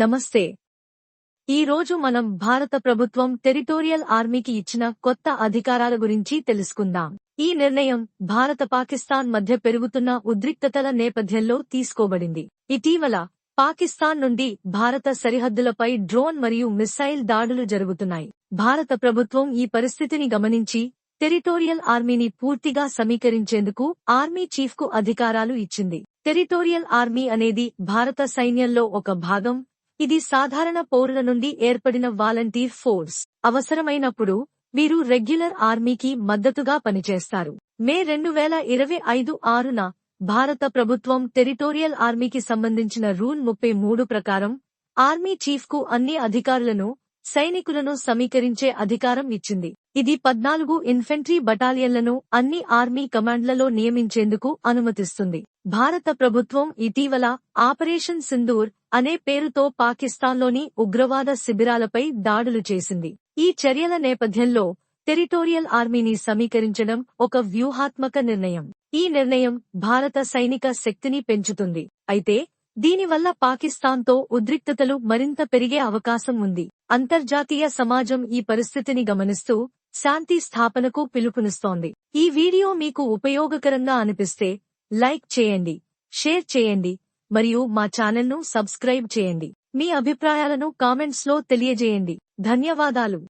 నమస్తే. ఈ రోజు మనం భారత ప్రభుత్వం టెరిటోరియల్ ఆర్మీకి ఇచ్చిన కొత్త అధికారాల గురించి తెలుసుకుందాం. ఈ నిర్ణయం భారత పాకిస్తాన్ మధ్య పెరుగుతున్న ఉద్రిక్తతల నేపథ్యంలో తీసుకోబడింది. ఇటీవల పాకిస్తాన్ నుండి భారత సరిహద్దులపై డ్రోన్ మరియు మిస్సైల్ దాడులు జరుగుతున్నాయి. భారత ప్రభుత్వం ఈ పరిస్థితిని గమనించి టెరిటోరియల్ ఆర్మీని పూర్తిగా సమీకరించేందుకు ఆర్మీ చీఫ్కు అధికారాలు ఇచ్చింది. టెరిటోరియల్ ఆర్మీ అనేది భారత సైన్యంలో ఒక భాగం ఇది సాధారణ పౌరుల నుండి ఏర్పడిన వాలంటీర్ ఫోర్స్. అవసరమైనప్పుడు వీరు రెగ్యులర్ ఆర్మీకి మద్దతుగా పనిచేస్తారు. మే రెండు వేల ఇరవై ఐదు ఆరున భారత ప్రభుత్వం టెరిటోరియల్ ఆర్మీకి సంబంధించిన రూల్ ముప్పై మూడు ప్రకారం ఆర్మీ చీఫ్కు అన్ని అధికారులను సైనికులను సమీకరించే అధికారం ఇచ్చింది. ఇది పద్నాలుగు ఇన్ఫెంట్రీ బటాలియన్లను అన్ని ఆర్మీ కమాండ్లలో నియమించేందుకు అనుమతిస్తుంది. భారత ప్రభుత్వం ఇటీవల ఆపరేషన్ సింధూర్ అనే పేరుతో పాకిస్తాన్లోని ఉగ్రవాద శిబిరాలపై దాడులు చేసింది. ఈ చర్యల నేపథ్యంలో టెరిటోరియల్ ఆర్మీని సమీకరించడం ఒక వ్యూహాత్మక నిర్ణయం. ఈ నిర్ణయం భారత సైనిక శక్తిని పెంచుతుంది. అయితే దీనివల్ల పాకిస్తాన్తో ఉద్రిక్తతలు మరింత పెరిగే అవకాశం ఉంది. అంతర్జాతీయ సమాజం ఈ పరిస్థితిని గమనిస్తూ శాంతి స్థాపనకు పిలుపునిస్తోంది. ఈ వీడియో మీకు ఉపయోగకరంగా అనిపిస్తే లైక్ చేయండి షేర్ చేయండి మరియు మా ఛానల్ను సబ్స్క్రైబ్ చేయండి. మీ అభిప్రాయాలను కామెంట్స్లో తెలియజేయండి. ధన్యవాదాలు.